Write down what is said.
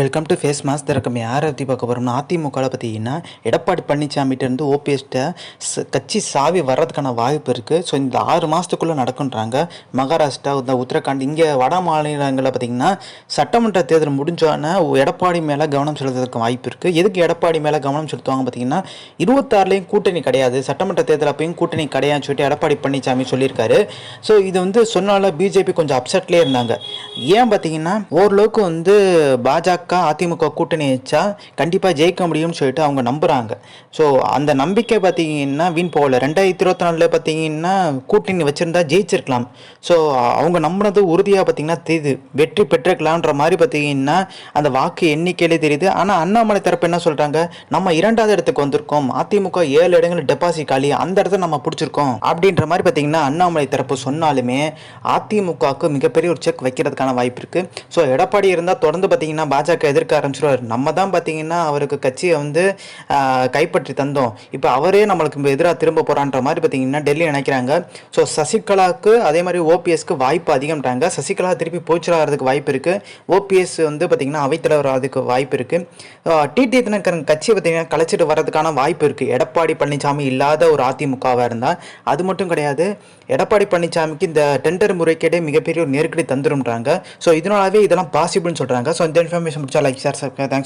Welcome to face mass திறக்கம் யாரை பற்றி பார்க்க போகிறோம்னா அதிமுகவில் பார்த்தீங்கன்னா எடப்பாடி பழனிசாமிகிட்டேருந்து ஓபிஎஸ்ட்டை கட்சி சாவி வர்றதுக்கான வாய்ப்பு இருக்குது ஸோ இந்த ஆறு மாதத்துக்குள்ளே நடக்குன்றாங்க. மகாராஷ்டிரா இந்த உத்தரகாண்ட் இங்கே வட மாநிலங்களில் பார்த்தீங்கன்னா சட்டமன்ற தேர்தல் முடிஞ்சோடனே எடப்பாடி மேலே கவனம் செலுத்துறதுக்கு வாய்ப்பு இருக்குது எதுக்கு எடப்பாடி மேலே கவனம் செலுத்துவாங்க பார்த்தீங்கன்னா இருபத்தாறுலேயும் கூட்டணி கிடையாது. சட்டமன்ற தேர்தல் அப்பயும் கூட்டணி கிடையாதுன்னு சொல்லிட்டு எடப்பாடி பழனிசாமி சொல்லியிருக்காரு. ஸோ இது வந்து சொன்னால பிஜேபி கொஞ்சம் அப்செட்லேயே இருந்தாங்க. ஏன் பார்த்தீங்கன்னா ஓரளவுக்கு வந்து பாஜக அதிமுக கூட்டணி வச்சா கண்டிப்பாக ஜெயிக்க முடியும்னு சொல்லிட்டு அவங்க நம்புகிறாங்க ஸோ அந்த நம்பிக்கை பார்த்தீங்கன்னா வீண் போகல. ரெண்டாயிரத்தி இருபத்தி நாலில் பார்த்தீங்கன்னா கூட்டணி வச்சுருந்தா ஜெயிச்சிருக்கலாம். ஸோ அவங்க நம்பினது உறுதியாக பார்த்தீங்கன்னா தெரியுது. வெற்றி பெற்றிருக்கலான்ற மாதிரி பார்த்தீங்கன்னா அந்த வாக்கு எண்ணிக்கையிலே தெரியுது. ஆனால் அண்ணாமலை தரப்பு என்ன சொல்கிறாங்க நம்ம இரண்டாவது இடத்துக்கு வந்திருக்கோம். அதிமுக ஏழு இடங்கள் டெபாசிட் காலி. அந்த இடத்த நம்ம பிடிச்சிருக்கோம். அப்படின்ற மாதிரி பார்த்தீங்கன்னா அண்ணாமலை தரப்பு சொன்னாலுமே அதிமுகவுக்கு மிகப்பெரிய ஒரு செக் வைக்கிறதுக்கான வாய்ப்பு இருக்குது ஸோ எடப்பாடி இருந்தால் தொடர்ந்து பார்த்தீங்கன்னா பாஜக எதிர்க்க ஆரம்பிச்சிருவார். நம்ம தான் பார்த்தீங்கன்னா அவருக்கு கட்சியை வந்து கைப்பற்றி தந்தோம். இப்போ அவரே நம்மளுக்கு எதிராக திரும்ப போகிறான்ற மாதிரி பார்த்தீங்கன்னா டெல்லி நினைக்கிறாங்க. ஸோ சசிகலாவுக்கு அதே மாதிரி ஓபிஎஸ்க்கு வாய்ப்பு அதிகம்ட்டாங்க சசிகலா திருப்பி போச்சுறாகிறதுக்கு வாய்ப்பு இருக்குது ஓபிஎஸ் வந்து பார்த்தீங்கன்னா அவைத்தலைவர் ஆகிறதுக்கு வாய்ப்பு இருக்குது டிடி தினகரன் கட்சியை பார்த்தீங்கன்னா கலைச்சிட்டு வர்றதுக்கான வாய்ப்பு இருக்குது எடப்பாடி பழனிசாமி இல்லாத ஒரு அதிமுகவாக இருந்தால் அது மட்டும் கிடையாது. எடப்பாடி பழனிசாமிக்கு இந்த டெண்டர் முறைகேடே மிகப்பெரிய ஒரு நெருக்கடி தந்துரும்ன்றாங்க. ஸோ இதனாலவே இதெல்லாம் பாசிபிள்னு சொல்கிறாங்க ஸோ இந்த இன்ஃபர்மேஷன் முடிச்சா லைக் சார் தேங்க்ஸ்